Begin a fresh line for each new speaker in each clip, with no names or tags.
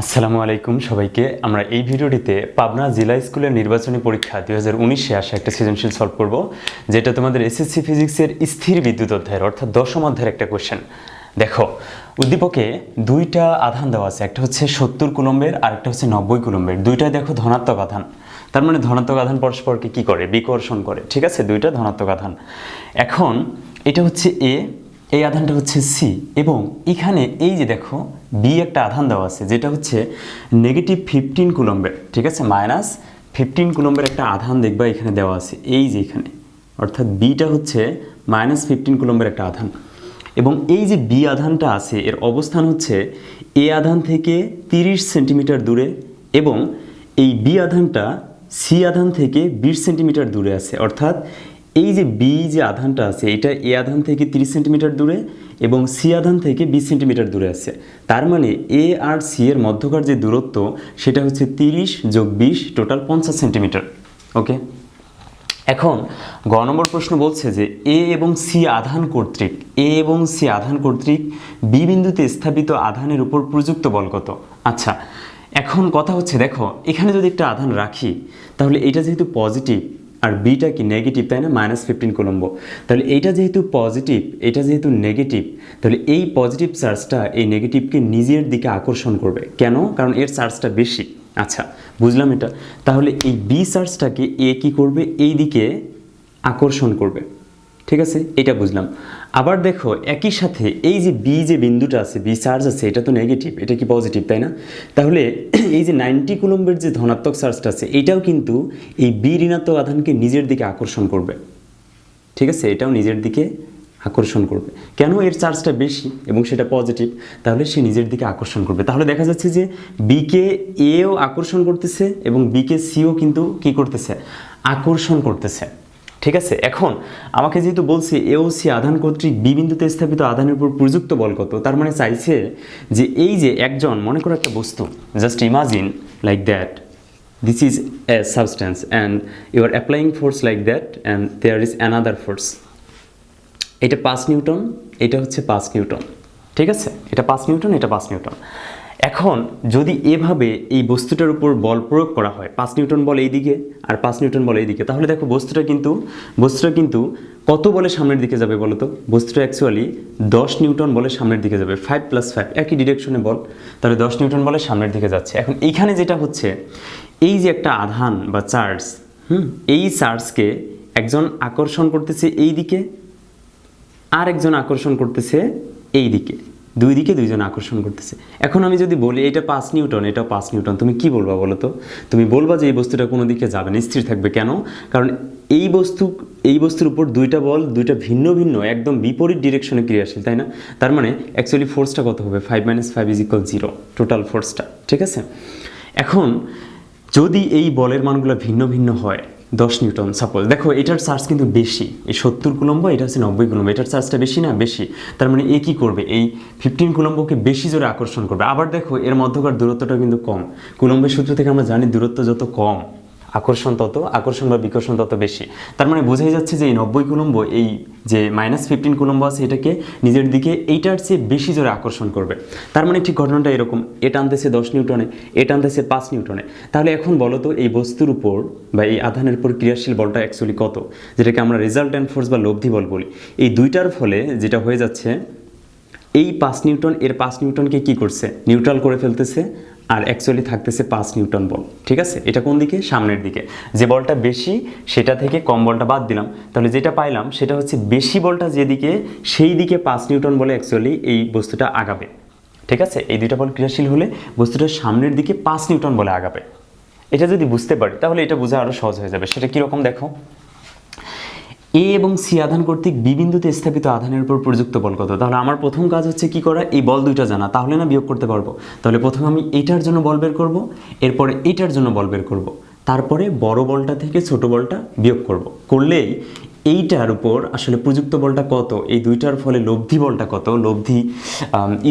আসসালামু আলাইকুম সবাইকে। আমরা এই ভিডিওটিতে পাবনা জেলা স্কুলের নির্বাচনী পরীক্ষা দুই হাজার উনিশে আসা একটা সৃজনশীল সলভ করব, যেটা তোমাদের এসএসসি ফিজিক্সের স্থির বিদ্যুৎ অধ্যায়ের, অর্থাৎ দশম অধ্যায়ের একটা কোয়েশ্চেন দেখো, উদ্দীপকে দুইটা আধান দেওয়া আছে, একটা হচ্ছে সত্তর কুলম্বের আর একটা হচ্ছে নব্বই কুলম্বের। দুইটাই দেখো ধনাত্মক আধান। তার মানে ধনাত্মক আধান পরস্পরকে কি করে? বিকর্ষণ করে। ঠিক আছে? দুইটা ধনাত্মক আধান। এখন এটা হচ্ছে এ এই আধানটা হচ্ছে সি এবং এখানে এই যে দেখো বি একটা আধান দেওয়া আছে, যেটা হচ্ছে নেগেটিভ ফিফটিন কুলম্বের, ঠিক আছে? মাইনাস ফিফটিন কুলম্বের একটা আধান দেখবা এখানে দেওয়া আছে, এই যে এখানে। অর্থাৎ বিটা হচ্ছে মাইনাস ফিফটিন কুলম্বের একটা আধান। এবং এই যে বি আধানটা আছে, এর অবস্থান হচ্ছে এ আধান থেকে তিরিশ সেন্টিমিটার দূরে এবং এই বি আধানটা সি আধান থেকে বিশ সেন্টিমিটার দূরে আছে। অর্থাৎ এই যে বি যে আধানটা আছে, এটা এ আধান থেকে তিরিশ সেন্টিমিটার দূরে এবং সি আধান থেকে বিশ সেন্টিমিটার দূরে আছে। তার মানে এ আর সি এর মধ্যকার যে দূরত্ব, সেটা হচ্ছে তিরিশ যোগ বিশ, টোটাল পঞ্চাশ সেন্টিমিটার। ওকে এখন গ নম্বর প্রশ্ন বলছে যে এ এবং সি আধান কর্তৃক এ এবং সি আধান কর্তৃক বি বিন্দুতে স্থাপিত আধানের উপর প্রযুক্ত বল কত? আচ্ছা এখন কথা হচ্ছে, দেখো, এখানে যদি একটা আধান রাখি, তাহলে এটা যেহেতু পজিটিভ আর বিটা কি নেগেটিভ তাই না? মাইনাস ফিফটিন কোলম্বো তাহলে এইটা যেহেতু পজিটিভ এটা যেহেতু নেগেটিভ তাহলে এই পজিটিভ চার্জটা এই নেগেটিভকে নিজের দিকে আকর্ষণ করবে। কেন? কারণ এর চার্জটা বেশি। আচ্ছা বুঝলাম এটা। তাহলে এই বি চার্জটাকে এ কী করবে? এই দিকে আকর্ষণ করবে। ঠিক আছে? এটা বুঝলাম। আবার দেখো, একই সাথে এই যে বি যে বিন্দুটা আছে বি চার্জ আছে, এটা তো নেগেটিভ এটা কি পজিটিভ তাই না? তাহলে এই যে নাইনটি কুলম্বের যে ধনাত্মক চার্জটা আছে, এটাও কিন্তু এই বি ঋণাত্মক আধানকে নিজের দিকে আকর্ষণ করবে। ঠিক আছে? এটাও নিজের দিকে আকর্ষণ করবে। কেন এর চার্জটা বেশি এবং সেটা পজিটিভ তাহলে সে নিজের দিকে আকর্ষণ করবে। তাহলে দেখা যাচ্ছে যে বিকে এও আকর্ষণ করতেছে এবং বিকে সিও কিন্তু কি করতেছে? আকর্ষণ করতেছে। ঠিক আছে? এখন আমাকে যেহেতু বলছে এও সি আধান কর্তৃক বি বিন্দুতে স্থাপিত আধানের উপর প্রযুক্ত বল কত, তার মানে চাইছে যে এই যে একজন, মনে করো একটা বস্তু just imagine like that this is a substance and you are applying force like that and there is another force এটা পাঁচ নিউটন, এটা হচ্ছে পাঁচ নিউটন, ঠিক আছে? এটা পাঁচ নিউটন, এটা পাঁচ নিউটন। এখন যদি এভাবে এই বস্তুটার উপর বল প্রয়োগ করা হয়, পাঁচ নিউটন বল এইদিকে আর পাঁচ নিউটন বল এইদিকে, তাহলে দেখো বস্তুটা কিন্তু বস্তুটা কিন্তু কত বলে সামনের দিকে যাবে বলো তো? বস্তুটা অ্যাকচুয়ালি দশ নিউটন বলে সামনের দিকে যাবে ফাইভ প্লাস ফাইভ একই ডিরেকশনে বল, তাহলে দশ নিউটন বলে সামনের দিকে যাচ্ছে। এখন এইখানে যেটা হচ্ছে, এই যে একটা আধান বা চার্জ, হুম, এই চার্জকে একজন আকর্ষণ করতেছে এই দিকে আর একজন আকর্ষণ করতেছে এই দিকে দুই দিকে দুইজন আকর্ষণ করতেছে। এখন আমি যদি বলি এটা পাঁচ নিউটন এটা পাঁচ নিউটন, তুমি কি বলবা বলো তো? তুমি বলবা যে এই বস্তুটা কোনো দিকে যাবে না, স্থির থাকবে কেন? কারণ এই বস্তু, এই বস্তুর উপর দুইটা বল, দুইটা ভিন্ন ভিন্ন, একদম বিপরীত ডিরেকশনে ক্রিয়াশীল, তাই না? তার মানে অ্যাকচুয়ালি ফোর্সটা কত হবে? Five minus five is equal zero total ফোর্সটা ঠিক আছে? এখন যদি এই বলের মানগুলো ভিন্ন ভিন্ন হয় দশ নিউটন সাপোজ দেখো, এটার চার্জ কিন্তু বেশি। এই সত্তর কুলম্ব, এটা হচ্ছে নব্বই কুলম্ব। এটার চার্জটা বেশি না? বেশি। তার মানে এ কী করবে? এই ফিফটিন কুলম্বকে বেশি জোরে আকর্ষণ করবে। আবার দেখো, এর মধ্যকার দূরত্বটা কিন্তু কম। কুলম্বের সূত্র থেকে আমরা জানি দূরত্ব যত কম আকর্ষণ তত, আকর্ষণ বা বিকর্ষণ তত বেশি। তার মানে বোঝাই যাচ্ছে যে এই নব্বই কুলম্ব, এই যে মাইনাস ফিফটিন কুলম্ব আছে, এটাকে নিজের দিকে এইটার চেয়ে বেশি জোরে আকর্ষণ করবে। তার মানে ঠিক ঘটনাটা এরকম এটা আনতেছে দশ নিউটনে এটা আনতেছে পাঁচ নিউটনে। তাহলে এখন বলো তো, এই বস্তুর উপর বা এই আধানের উপর ক্রিয়াশীল বলটা অ্যাকচুয়ালি কত? যেটাকে আমরা রেজাল্ট রেজাল্টেন্ট ফোর্স বা লব্ধি বল বলি। এই দুইটার ফলে যেটা হয়ে যাচ্ছে, এই পাঁচ নিউটন, এর পাঁচ নিউটনকে কি করছে? নিউট্রাল করে ফেলতেছে আর অ্যাকচুয়ালি থাকতেছে পাঁচ নিউটন বল, ঠিক আছে? এটা কোন দিকে? সামনের দিকে। যে বলটা বেশি, সেটা থেকে কম বলটা বাদ দিলাম। তাহলে যেটা পাইলাম, সেটা হচ্ছে বেশি বলটা যেদিকে, সেই দিকে পাঁচ নিউটন বলে অ্যাকচুয়ালি এই বস্তুটা আগাবে। ঠিক আছে? এই দুইটা বল ক্রিয়াশীল হলে বস্তুটা সামনের দিকে পাঁচ নিউটন বলে আগাবে। এটা যদি বুঝতে পারি, তাহলে এটা বোঝা আরও সহজ হয়ে যাবে। সেটা কীরকম দেখো? এ এবং সি আধান কর্তৃক বি বিন্দুতে স্থাপিত আধানের উপর প্রযুক্ত বল কত? তাহলে আমার প্রথম কাজ হচ্ছে কি করা? এই বল দুইটা জানা, তাহলে না বিয়োগ করতে পারব। তাহলে প্রথমে আমি এইটার জন্য বল বের করব, এরপরে এইটার জন্য বল বের করব। তারপরে বড় বলটা থেকে ছোট বলটা বিয়োগ করব। করলেই এইটার উপর আসলে প্রযুক্ত বলটা কত? এই দুইটার ফলে লব্ধি বলটা কত? লব্ধি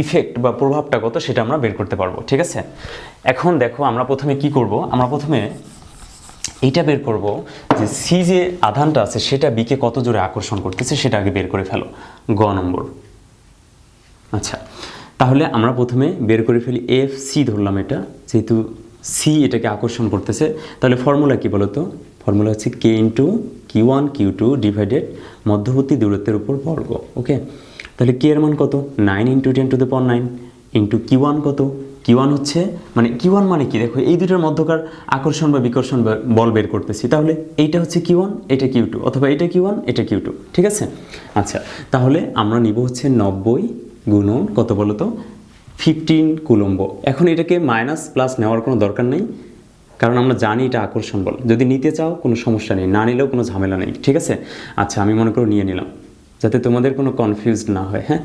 ইফেক্ট বা প্রভাবটা কত? সেটা আমরা বের করতে পারব, ঠিক আছে? এখন দেখো আমরা প্রথমে কি করব? আমরা প্রথমে এইটা বের করব যে সি যে আধানটা আছে, সেটা বিকে কত জোরে আকর্ষণ করতেছে, সেটা আগে বের করে ফেলো। গ নম্বর। আচ্ছা তাহলে আমরা প্রথমে বের করে ফেলি এফ সি ধরলাম এটা। যেহেতু সি এটাকে আকর্ষণ করতেছে, তাহলে ফর্মুলা কি বলতো? ফর্মুলা হচ্ছে K into Q one Q two divided মধ্যবর্তী দূরত্বের উপর বর্গ ওকে তাহলে কে এর মান কত? Nine into ten to the power nine into Q one কত? কিউ ওয়ান হচ্ছে মানে কিউ ওয়ান মানে কি? দেখো, এই দুটোর মধ্যকার আকর্ষণ বা বিকর্ষণ বল বের করতেছি। তাহলে এইটা হচ্ছে কিউ ওয়ান এটা কিউ টু অথবা এটা কিউ ওয়ান এটা কিউ টু ঠিক আছে? আচ্ছা তাহলে আমরা নিব হচ্ছে নব্বই গুণন, কত বলো তো? Fifteen coulomb. এখন এটাকে মাইনাস প্লাস নেওয়ার কোনো দরকার নেই, কারণ আমরা জানি এটা আকর্ষণ বল। যদি নিতে চাও, কোনো সমস্যা নেই, না নিলেও কোনো ঝামেলা নেই, ঠিক আছে? আচ্ছা আমি মনে করো নিয়ে নিলাম। যাতে তোমাদের কোনো কনফিউজ না হয় হ্যাঁ?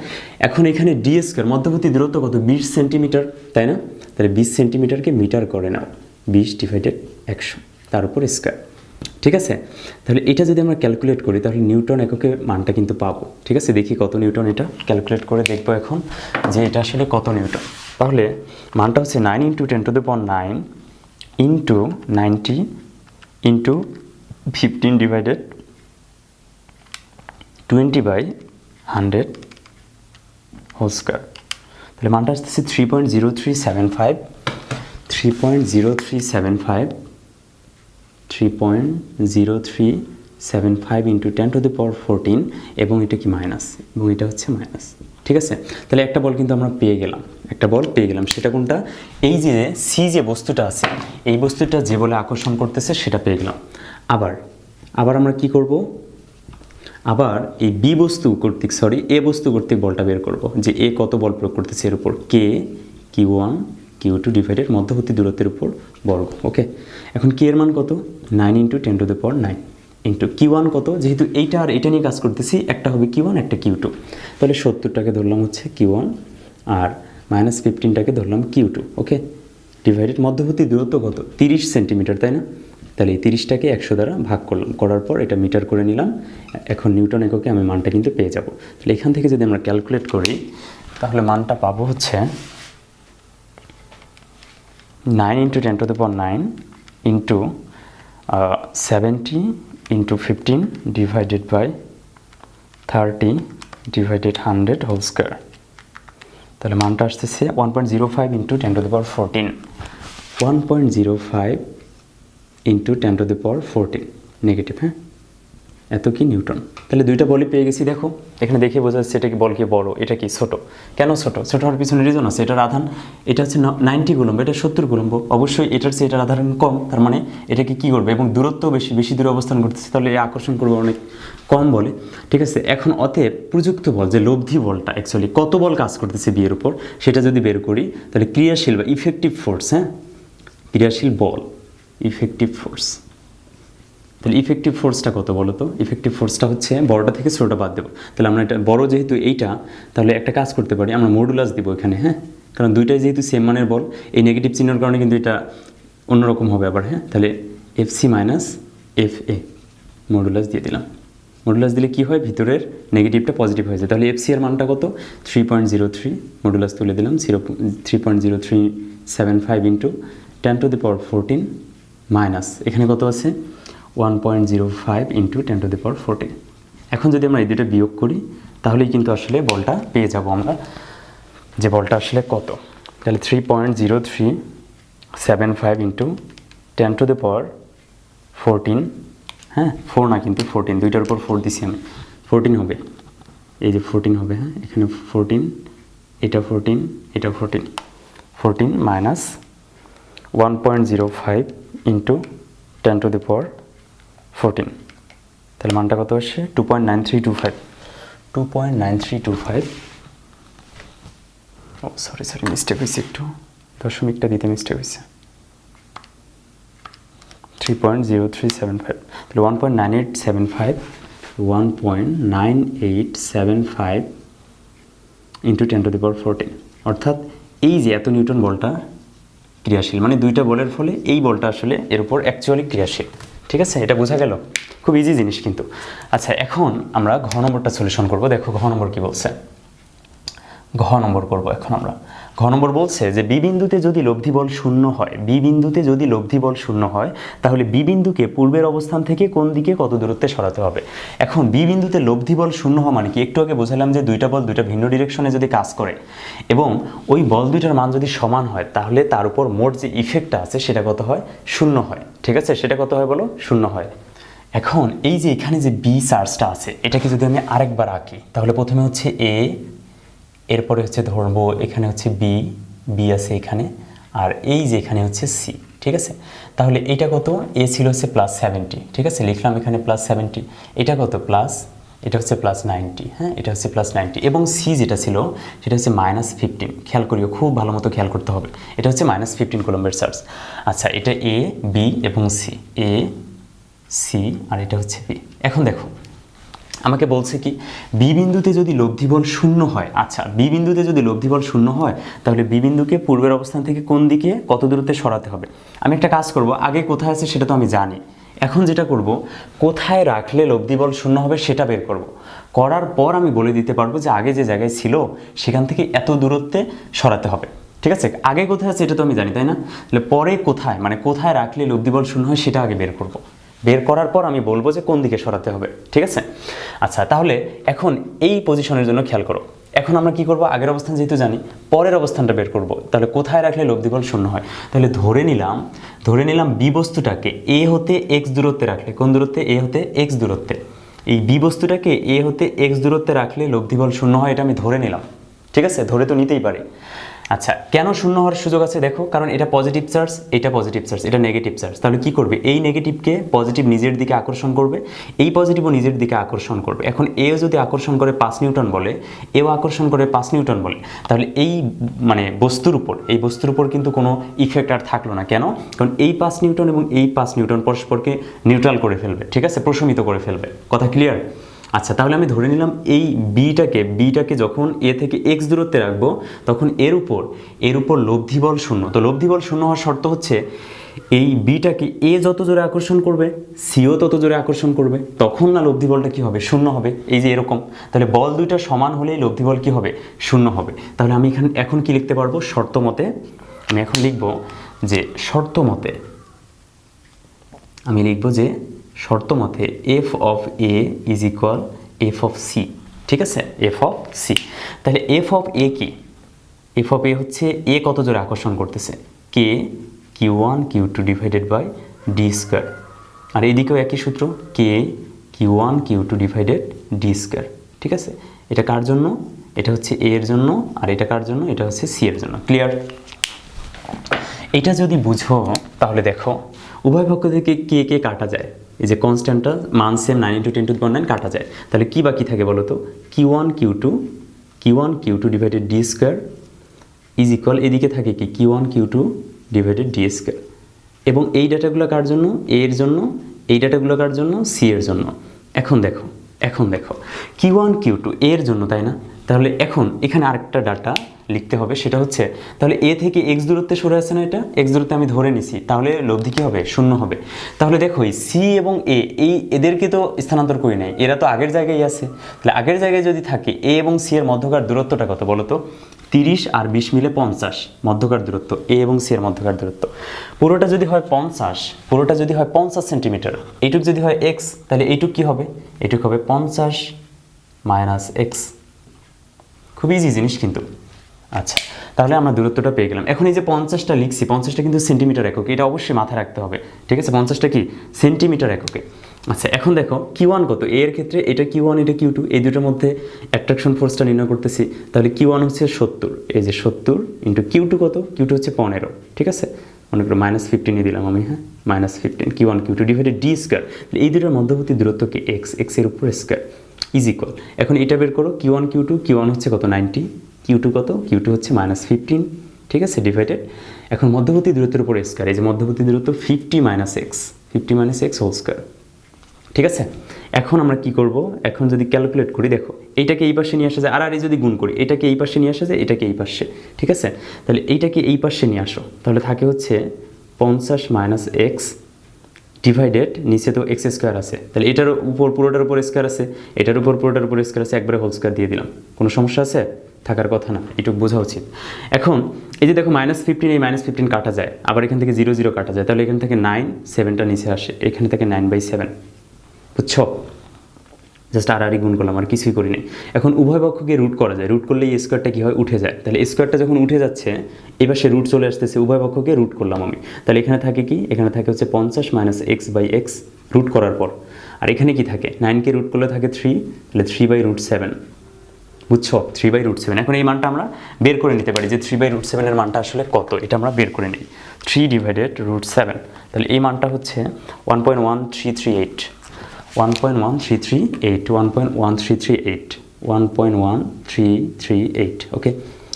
এখন এখানে ডি স্কোয়ার মধ্যবর্তী দূরত্ব কত? বিশ সেন্টিমিটার তাই না? তাহলে বিশ সেন্টিমিটারকে মিটার করে নাও। বিশ ডিভাইডেড একশো, তার উপর স্কোয়ার ঠিক আছে? তাহলে এটা যদি আমরা ক্যালকুলেট করি, তাহলে নিউটন এককে মানটা কিন্তু পাবো। ঠিক আছে? দেখি কত নিউটন এটা ক্যালকুলেট করে দেখব এখন যে এটা আসলে কত নিউটন। তাহলে মানটা হচ্ছে nine into ten to the power nine into ninety into fifteen divided twenty by hundred whole square তাহলে মানটা আসতেছে three point zero three seven five three point zero three seven five three point zero three seven five into ten to the power fourteen এবং এটা কি minus এবং এটা হচ্ছে minus ঠিক আছে? তাহলে একটা বল কিন্তু আমরা পেয়ে গেলাম। একটা বল পেয়ে গেলাম। সেটা কোনটা? এই যে সি যে বস্তুটা আছে, এই বস্তুটা যে বলে আকর্ষণ করতেছে, সেটা পেয়ে গেলাম। আবার আবার আমরা কি করব? আবার এই বি বস্তু কর্তৃক সরি এ বস্তু কর্তৃক বলটা বের করব যে এ কত বল প্রয়োগ করতেছে এর উপর? K? Q one, Q two divided মধ্যবর্তী দূরত্বের উপর বর্গ ওকে এখন কে এর মান কত? Nine into ten to the power nine into Q one কত? যেহেতু এইটা আর এটা নিয়ে কাজ করতেছি, একটা হবে কিউ ওয়ান, একটা কিউ টু। তাহলে সত্তরটাকে ধরলাম হচ্ছে কিউ ওয়ান আর মাইনাস ফিফটিনটাকে ধরলাম কিউ টু ওকে ডিভাইডেড মধ্যবর্তী দূরত্ব কত? তিরিশ সেন্টিমিটার তাই না? তাহলে এই তিরিশটাকে একশো দ্বারা ভাগ করলাম করার পর এটা মিটার করে নিলাম। এখন নিউটন এককে আমি মানটা কিন্তু পেয়ে যাব। তাহলে এখান থেকে যদি আমরা ক্যালকুলেট করি, তাহলে মানটা পাবো হচ্ছে nine into ten to the power nine into seventy into fifteen divided by thirty divided hundred whole square. তাহলে মানটা আসতেছে one point zero five into ten to the power fourteen. One point zero five into ten to the power fourteen negative হ্যাঁ? এত কি Newton? তাহলে দুইটা বলই পেয়ে গেছি, দেখো। এখানে দেখে বোঝা যাচ্ছে এটা কি বল কি বড়, এটা কি ছোট। কেন ছোট? ছোট হওয়ার পিছনে রিজন আছে, এটার আধান, এটা হচ্ছে নাইনটি কুলম্ব, এটা সত্তর কুলম্ব। অবশ্যই এটার চেয়ে এটার আধান কম, তার মানে এটাকে কি করবে? এবং দূরত্ব বেশি বেশি দূরে অবস্থান করতেছে, তাহলে এই আকর্ষণ করবে অনেক কম বলে। ঠিক আছে, এখন অতএব প্রযুক্ত বল, যে লব্ধি বলটা অ্যাকচুয়ালি কত বল কাজ করতেছে বিয়ের উপর, সেটা যদি বের করি, তাহলে ক্রিয়াশীল বা ইফেক্টিভ ফোর্স হ্যাঁ? ক্রিয়াশীল বল। ইফেক্টিভ ফোর্স তাহলে ইফেক্টিভ ফোর্সটা কত বলো তো? ইফেক্টিভ ফোর্সটা হচ্ছে বড়টা থেকে ছোটোটা বাদ দেবো। তাহলে আমরা এটা, বড় যেহেতু এইটা, তাহলে একটা কাজ করতে পারি, আমরা মডুলাস দিব এখানে হ্যাঁ? কারণ দুইটাই যেহেতু সেম মানের বল, এই নেগেটিভ চিহ্নের কারণে কিন্তু এটা অন্যরকম হবে আবার হ্যাঁ? তাহলে F C minus F A modulus দিয়ে দিলাম। মডুলাস দিলে কী হয়? ভিতরের নেগেটিভটা পজিটিভ হয়ে যায়। তাহলে এফ সি এর মানটা কত? Three point zero three modulus তুলে দিলাম zero three point zero three seven five into ten to the power fourteen minus. এখানে কত আছে? One point zero five into ten to the power fourteen এখন যদি আমরা এই দুটো বিয়োগ করি, তাহলেই কিন্তু আসলে বলটা পেয়ে যাব আমরা। যে বলটা আসলে কত? তাহলে three point zero three seven five into ten to the power fourteen হ্যাঁ ফোর না কিন্তু ফোরটিন দুইটার উপর ফোর দিছি আমি। ফোরটিন হবে। এই যে ফোরটিন হবে হ্যাঁ এখানে ফোরটিন এটা ফোরটিন এটা fourteen fourteen minus one point zero five into ten to the power fourteen তাহলে মানটা কত আসছে? Two point nine three two five two point nine three two five ও সরি সরি মিস্টেক হয়েছে একটু। দশমিকটা দিতে মিস্টেক হয়েছে। Three point zero three seven five তাহলে one point nine eight seven five one point nine eight seven five into ten to the power fourteen অর্থাৎ এই যে এত নিউটন বলটা ক্রিয়াশীল। মানে দুইটা বলের ফলে এই বলটা আসলে এর উপর অ্যাকচুয়ালি ক্রিয়াশীল। ঠিক আছে? এটা বোঝা গেল? খুব ইজি জিনিস কিন্তু। আচ্ছা এখন আমরা ঘ নম্বরটা সলিউশন করব। দেখো, ঘ নম্বর কি বলছে? ঘ নম্বর করব এখন আমরা। ঘ নম্বর বলছে যে বি বিন্দুতে যদি লব্ধি বল শূন্য হয়, বি বিন্দুতে যদি লব্ধি বল শূন্য হয়, তাহলে বি বিন্দুকে পূর্বের অবস্থান থেকে কোন দিকে কত দূরত্বে সরাতে হবে? এখন বি বিন্দুতে লব্ধি বল শূন্য হওয়া মানে কি? একটু আগে বোঝালাম যে দুইটা বল দুইটা ভিন্ন ডিরেকশনে যদি কাজ করে এবং ওই বল দুইটার মান যদি সমান হয়, তাহলে তার উপর মোট যে ইফেক্টটা আছে সেটা কত হয়? শূন্য হয়। ঠিক আছে? সেটা কত হয় বলো? শূন্য হয়। এখন এই যে এখানে যে বি চার্জটা আছে, এটাকে যদি আমি আরেকবার আঁকি, তাহলে প্রথমে হচ্ছে এ এরপরে হচ্ছে ধরবো এখানে হচ্ছে বি বি আছে এখানে, আর এই যে এখানে হচ্ছে সি ঠিক আছে? তাহলে এটা কত? এ ছিল হচ্ছে প্লাস সেভেন্টি ঠিক আছে? লিখলাম এখানে প্লাস সেভেন্টি এটা কত? প্লাস এটা হচ্ছে প্লাস নাইনটি হ্যাঁ? এটা হচ্ছে প্লাস নাইনটি এবং সি যেটা ছিল, সেটা হচ্ছে মাইনাস ফিফটিন খেয়াল করিও, খুব ভালো মতো খেয়াল করতে হবে। এটা হচ্ছে মাইনাস ফিফটিন কলম্বের চার্জ আচ্ছা এটা এ বি এবং সি এ সি আর এটা হচ্ছে বি এখন দেখো আমাকে বলছে কি, বি বিন্দুতে যদি লব্ধি বল শূন্য হয় আচ্ছা বি বিন্দুতে যদি লব্ধি বল শূন্য হয়, তাহলে বি বিন্দুকে পূর্বের অবস্থান থেকে কোন দিকে, কত দূরত্বে সরাতে হবে? আমি একটা কাজ করব, আগে কোথায় আছে সেটা তো আমি জানি। এখন যেটা করব, কোথায় রাখলে লব্ধি বল শূন্য হবে সেটা বের করব। করার পর আমি বলে দিতে পারব যে আগে যে জায়গায় ছিল, সেখান থেকে এত দূরত্বে সরাতে হবে। ঠিক আছে? আগে কোথায় আছে এটা তো আমি জানি, তাই না? তাহলে পরে কোথায় মানে কোথায় রাখলে লব্ধি বল শূন্য হয় সেটা আগে বের করব। বের করার পর আমি বলব যে কোন দিকে সরাতে হবে, ঠিক আছে? আচ্ছা তাহলে এখন এই পজিশনের জন্য খেয়াল করো। এখন আমরা কি করব? আগের অবস্থান যেহেতু জানি, পরের অবস্থানটা বের করব। তাহলে কোথায় রাখলে লব্ধিবল শূন্য হয়? তাহলে ধরে নিলাম ধরে নিলাম বি বস্তুটাকে এ হতে এক্স দূরত্বে রাখলে, কোন দূরত্বে? এ হতে এক্স দূরত্বে। এই বি বস্তুটাকে এ হতে এক্স দূরত্বে রাখলে লব্ধিবল শূন্য হয়, এটা আমি ধরে নিলাম। ঠিক আছে? ধরে তো নিতেই পারি। আচ্ছা কেন শূন্য হওয়ার সুযোগ আছে দেখো, কারণ এটা পজিটিভ চার্জ এটা পজিটিভ চার্জ এটা নেগেটিভ চার্জ তাহলে কি করবে? এই নেগেটিভকে পজিটিভ নিজের দিকে আকর্ষণ করবে, এই পজিটিভও নিজের দিকে আকর্ষণ করবে। এখন এ যদি আকর্ষণ করে পাঁচ নিউটন বলে, এও আকর্ষণ করে পাঁচ নিউটন বলে, তাহলে এই মানে বস্তুর উপর, এই বস্তুর উপর কিন্তু কোনো ইফেক্ট আর থাকল না। কেন? কারণ এই পাঁচ নিউটন এবং এই পাঁচ নিউটন পরস্পরকে নিউট্রাল করে ফেলবে, ঠিক আছে? প্রশমিত করে ফেলবে। কথা ক্লিয়ার আচ্ছা তাহলে আমি ধরে নিলাম এই বিটাকে বিটাকে যখন এ থেকে এক্স দূরত্বে রাখব, তখন এর উপর এর উপর লব্ধি বল শূন্য। তো লব্ধি বল শূন্য হওয়ার শর্ত হচ্ছে এই বিটাকে এ যত জোরে আকর্ষণ করবে সিও তত জোরে আকর্ষণ করবে, তখন না লব্ধি বলটা কী হবে? শূন্য হবে। এই যে এরকম। তাহলে বল দুইটা সমান হলেই লব্ধি বল কী হবে? শূন্য হবে। তাহলে আমি এখানে, এখন কি লিখতে পারব? শর্ত মতে, আমি এখন লিখব যে শর্ত মতে আমি লিখব যে শর্ত মতে F of A is equal F of C ঠিক আছে? এফ অফ সি তাহলে এফ অফ এ কি? এফ অফ এ হচ্ছে এ কত জোরে আকর্ষণ করতেছে? K Q one Q two divided by D square আর এদিকেও একই সূত্র K Q one Q two divided D square ঠিক আছে? এটা কার জন্য? এটা হচ্ছে এ এর জন্য, আর এটা কার জন্য? এটা হচ্ছে সি এর জন্য। ক্লিয়ার এটা যদি বুঝো, তাহলে দেখো উভয় পক্ষ থেকে কে কে কাটা যায়? এই যে কনস্ট্যান্টটা মান same nine into ten to nine কাটা যায়। তাহলে কি বাকি থাকে বলো তো? Q one Q two Q one Q two divided D square is equal এদিকে থাকে কি? Q one Q two divided D square এবং এই ডাটাগুলো কার জন্য? এ এর জন্য। এই ডাটাগুলো কার জন্য? সি এর জন্য। এখন দেখো এখন দেখো। কিউ ওয়ান কিউ টু এর জন্য, তাই না? তাহলে এখন এখানে আরেকটা ডাটা লিখতে হবে, সেটা হচ্ছে, তাহলে এ থেকে এক্স দূরত্বে সরে আসছে না এটা? এক্স দূরত্বে আমি ধরে নিছি, তাহলে লব্ধি কী হবে? শূন্য হবে। তাহলে দেখো সি এবং এ এই এদেরকে তো স্থানান্তর করি নাই, এরা তো আগের জায়গায় আছে। তাহলে আগের জায়গায় যদি থাকে এ এবং সি এর মধ্যকার দূরত্বটা কত বলো তো তিরিশ আর বিশ মিলে পঞ্চাশ, মধ্যকার দূরত্ব এ এবং সি এর মধ্যকার দূরত্ব। পুরোটা যদি হয় পঞ্চাশ, পুরোটা যদি হয় পঞ্চাশ সেন্টিমিটার, এইটুক যদি হয় এক্স তাহলে এইটুক কী হবে? এইটুক হবে পঞ্চাশ মাইনাস এক্স খুব ইজি জিনিস কিন্তু। আচ্ছা তাহলে আমরা দূরত্বটা পেয়ে গেলাম। এখন এই যে পঞ্চাশটা লিখছি, পঞ্চাশটা কিন্তু সেন্টিমিটার এককে, এটা অবশ্যই মাথায় রাখতে হবে। ঠিক আছে, পঞ্চাশটা কি? সেন্টিমিটার এককে। আচ্ছা এখন দেখো কিউ ওয়ান কত? এর ক্ষেত্রে এটা কিউ ওয়ান এটা কিউ টু এই দুটোর মধ্যে অ্যাট্রাকশন ফোর্সটা নির্ণয় করতেছি। তাহলে কিউ ওয়ান হচ্ছে সত্তর, এই যে সত্তর ইন্টু কিউ টু কত? কিউ টু হচ্ছে পনেরো। ঠিক আছে? মনে করো মাইনাস ফিফটিনই দিলাম আমি হ্যাঁ? Minus fifteen Q one Q two divided D square এই দুটোর মধ্যবর্তী দূরত্ব কি? এক্স এক্সের উপর স্কোয়ার ইজ ইকুয়াল এখন এটা বের করো Q one Q two Q one হচ্ছে কত? নাইনটি কিউ টু কত? কিউ টু হচ্ছে মাইনাস ফিফটিন ঠিক আছে? ডিভাইডেড এখন মধ্যবর্তী দূরত্বের উপর স্কোয়ার এই যে মধ্যবর্তী দূরত্ব fifty minus X fifty minus X whole square ঠিক আছে? এখন আমরা কি করব? এখন যদি ক্যালকুলেট করি, দেখো এইটাকে এই পাশে নিয়ে আসা যায়, আর আর, যদি গুণ করি, এটাকে এই পাশে নিয়ে আসা যায়, এটাকে এই পাশে, ঠিক আছে? তাহলে এইটাকে এই পাশে নিয়ে আসো, তাহলে থাকে হচ্ছে পঞ্চাশ মাইনাস এক্স ডিভাইডেড নিচে তো এক্স স্কোয়ার আছে। তাহলে এটার উপর পুরোটার উপর স্কোয়ার আছে, এটার উপর পুরোটার উপর স্কোয়ার আছে, একবারে হোল স্কোয়ার দিয়ে দিলাম। কোনো সমস্যা আছে? থাকার কথা না, এটুকু বোঝা উচিত। এখন, এই যে দেখো মাইনাস ফিফটিন এই মাইনাস ফিফটিন কাটা যায়, আবার এখান থেকে জিরো জিরো কাটা যায়, তাহলে এখান থেকে নাইন সেভেনটা নিচে আসে, এখান থেকে নাইন বাই সেভেন বুঝছ? জাস্ট আর আরই গুণ করলাম, আর কিছুই করিনি। এখন উভয় পক্ষকে রুট করা যায়। রুট করলে এই স্কোয়ারটা কী হয়? উঠে যায়। তাহলে স্কোয়ারটা যখন উঠে যাচ্ছে, এবার সে রুট চলে আসতেছে, উভয় পক্ষকে রুট করলাম আমি। তাহলে এখানে থাকে কি? এখানে থাকে হচ্ছে পঞ্চাশ minus X by X root করার পর। আর এখানে কি থাকে? নাইনকে রুট করলে থাকে থ্রি তাহলে থ্রি বাই রুট সেভেন বুঝছ? থ্রি বাই রুট সেভেন এখন এই মানটা আমরা বের করে নিতে পারি যে থ্রি বাই রুট সেভেনের মানটা আসলে কত? এটা আমরা বের করে নিই। থ্রি ডিভাইডেড রুট সেভেন তাহলে এই মানটা হচ্ছে one point one three three eight one point one three eight one point one three three eight one point one three three eight okay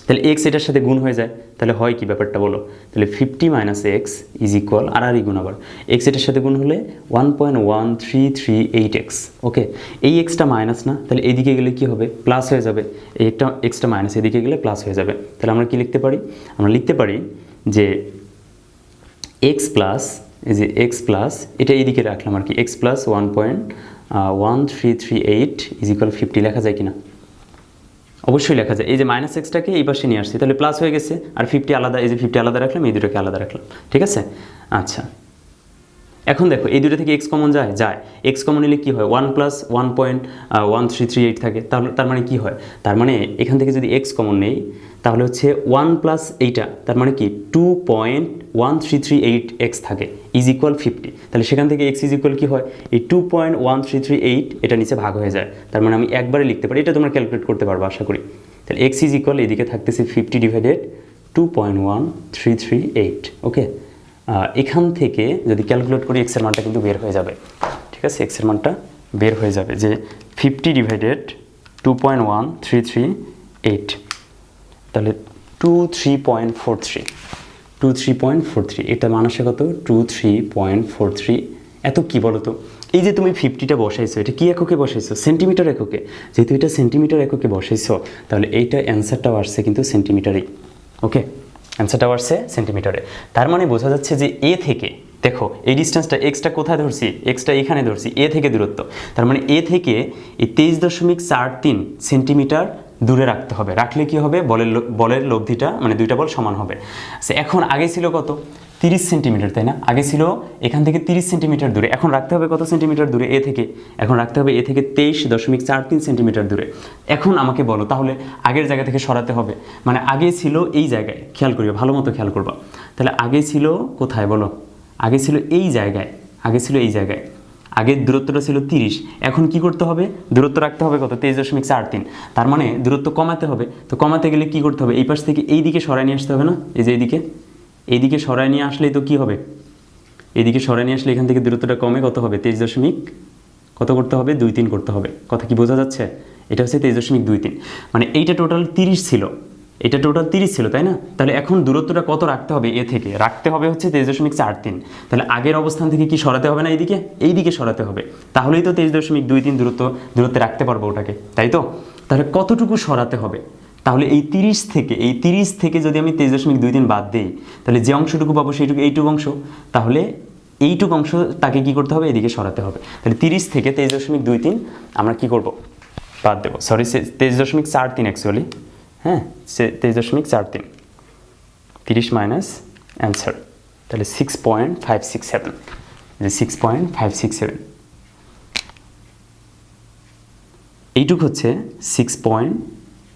তাহলে এক্স এটার সাথে গুণ হয়ে যায়, তাহলে হয় কি ব্যাপারটা বলো? তাহলে fifty minus X is equal আর আর গুণ আবার। এক্স এটার সাথে গুণ হলে one point one three three eight X okay এই এক্সটা মাইনাস না, তাহলে এদিকে গেলে কি হবে? প্লাস হয়ে যাবে। এই একটা এক্সটা মাইনাস এদিকে গেলে প্লাস হয়ে যাবে। তাহলে আমরা কি লিখতে পারি? আমরা লিখতে পারি যে এক্স প্লাস এই যে এক্স প্লাস এটা এইদিকে রাখলাম আর কি X plus one point one three three eight is equal fifty লেখা যায় কিনা? অবশ্যই লেখা যায়। এই যে মাইনাস এক্সটাকে এই পাশে নিয়ে আসছি, তাহলে প্লাস হয়ে গেছে, আর ফিফটি আলাদা, এই যে ফিফটি আলাদা রাখলাম, এই দুটোকে আলাদা রাখলাম, ঠিক আছে? আচ্ছা। এখন দেখো, এই দুটো থেকে এক্স কমন যায়? যায়। এক্স কমন নিলে কী হয়? One plus one point one three three eight থাকে। তাহলে তার মানে কী হয়? তার মানে এখান থেকে যদি এক্স কমন নেই, তাহলে হচ্ছে ওয়ান প্লাস এইটা, তার মানে কি? Two point one three three eight X থাকে ইজ ইকুয়াল ফিফটি তাহলে সেখান থেকে এক্স ইজ ইকুয়াল কী হয়? এই two point one three three eight এটা নিচে ভাগ হয়ে যায়। তার মানে আমি একবারে লিখতে পারি, এটা তোমরা ক্যালকুলেট করতে পারব, আশা করি। তাহলে এক্স ইজ ইকুয়াল এদিকে থাকতেছে fifty divided two point one three three eight okay এখান থেকে যদি ক্যালকুলেট করি এক্সের মানটা কিন্তু বের হয়ে যাবে। ঠিক আছে? এক্সের মানটা বের হয়ে যাবে যে fifty divided two point one three three eight তাহলে two three point four three two three point four three এটা মানুষে কত? Two three point four three এত কী বলো তো এই যে তুমি ফিফটিটা বসাইছো, এটা কি এককে বসাইছো? সেন্টিমিটার এককে। যেহেতু এটা সেন্টিমিটার এককে বসাইছো, তাহলে এইটা অ্যান্সারটাও আসছে কিন্তু সেন্টিমিটারেই ওকে অ্যান্সারটাও আসছে সেন্টিমিটারে তার মানে বোঝা যাচ্ছে যে এ থেকে, দেখো, এই ডিস্টেন্সটা এক্সটা কোথায় ধরছি? এক্সটা এখানে ধরছি এ থেকে দূরত্ব। তার মানে এ থেকে এই তেইশ দশমিক চার তিন সেন্টিমিটার দূরে রাখতে হবে। রাখলে কি হবে? বলের বলের লব্ধিটা মানে দুইটা বল সমান হবে। সে এখন আগে ছিল কত? তিরিশ সেন্টিমিটার, তাই না? আগে ছিল এখান থেকে তিরিশ সেন্টিমিটার দূরে, এখন রাখতে হবে কত সেন্টিমিটার দূরে? এ থেকে, এখন রাখতে হবে এ থেকে তেইশ দশমিক চার তিন সেন্টিমিটার দূরে। এখন আমাকে বলো, তাহলে আগের জায়গা থেকে সরাতে হবে। মানে আগে ছিল এই জায়গায়, খেয়াল করিও, ভালো মতো খেয়াল করবা। তাহলে আগে ছিল কোথায় বলো? আগে ছিল এই জায়গায়, আগে ছিল এই জায়গায়। আগের দূরত্বটা ছিল তিরিশ, এখন কি করতে হবে? দূরত্ব রাখতে হবে কত? তেইশ দশমিক চার তিন। তার মানে দূরত্ব কমাতে হবে, তো কমাতে গেলে কি করতে হবে? এই পাশ থেকে এই দিকে সরাই নিয়ে আসতে হবে না? এই যে এইদিকে এইদিকে সরাই নিয়ে আসলেই তো কি হবে? এদিকে সরাই নিয়ে আসলে এখান থেকে দূরত্বটা কমে কত হবে? তেইশ দশমিক কত করতে হবে? দুই তিন করতে হবে। কথা কি বোঝা যাচ্ছে? এটা হচ্ছে তেইশ দশমিক দুই তিন। মানে এইটা টোটাল তিরিশ ছিল। এটা টোটাল তিরিশ ছিল, তাই না? তাহলে এখন দূরত্বটা কত রাখতে হবে এ থেকে? রাখতে হবে হচ্ছে তেইশ দশমিক চার তিন। তাহলে আগের অবস্থান থেকে কি সরাতে হবে না এইদিকে? এইদিকে সরাতে হবে। তাহলেই তো তেইশ দশমিক দুই তিন দূরত্ব দূরত্বে রাখতে পারব ওটাকে, তাই তো? তাহলে কতটুকু সরাতে হবে? তাহলে এই তিরিশ থেকে, এই তিরিশ থেকে যদি আমি তেইশ দশমিক দুই তিন বাদ দিই, তাহলে যে অংশটুকু পাবো সেইটুকু, এইটুকু অংশ, তাহলে এইটুকু অংশ তাকে কি করতে হবে? এদিকে সরাতে হবে। তাহলে তিরিশ থেকে তেইশ দশমিক দুই তিন আমরা কি করব? বাদ দেবো। সরি সে তেইশ দশমিক চার তিন অ্যাকচুয়ালি হ্যাঁ সে তেইশ দশমিক চার তিন। তিরিশ মাইনাস অ্যান্সার তাহলে six point five six seven six point five six seven এইটুক হচ্ছে six point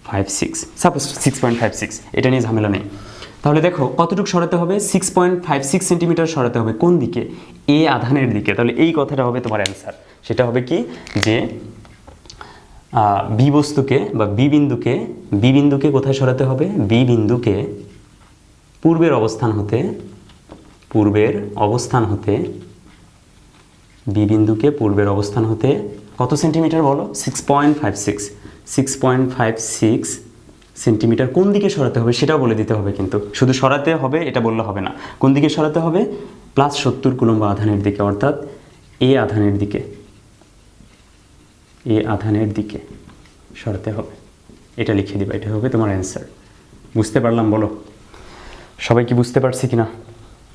five six six point five six এটা নিয়ে ঝামেলা নেই। তাহলে দেখো, কতটুকু সরাতে হবে? Six point five six centimetre সরাতে হবে কোন দিকে? এ আধানের দিকে। তাহলে এই কথাটা হবে তোমার অ্যান্সার সেটা হবে কি? যে বি বস্তুকে বা বি বিন্দুকে বি বিন্দুকে কোথায় সরাতে হবে? বি বিন্দুকে পূর্বের অবস্থান হতে, পূর্বের অবস্থান হতে বি বিন্দুকে পূর্বের অবস্থান হতে কত সেন্টিমিটার বলো? Six point five six six point five six centimetre কোন দিকে সরাতে হবে সেটাও বলে দিতে হবে কিন্তু। শুধু সরাতে হবে, এটা বললে হবে না। কোন দিকে সরাতে হবে? প্লাস সত্তর কুলম্ব আধানের দিকে, অর্থাৎ এ আধানের দিকে। এ আধানের দিকে সরাতে হবে। এটা লিখে দিবা, এটা হবে তোমার অ্যান্সার বুঝতে পারলাম, বলো। সবাই কি বুঝতে পারছি কিনা?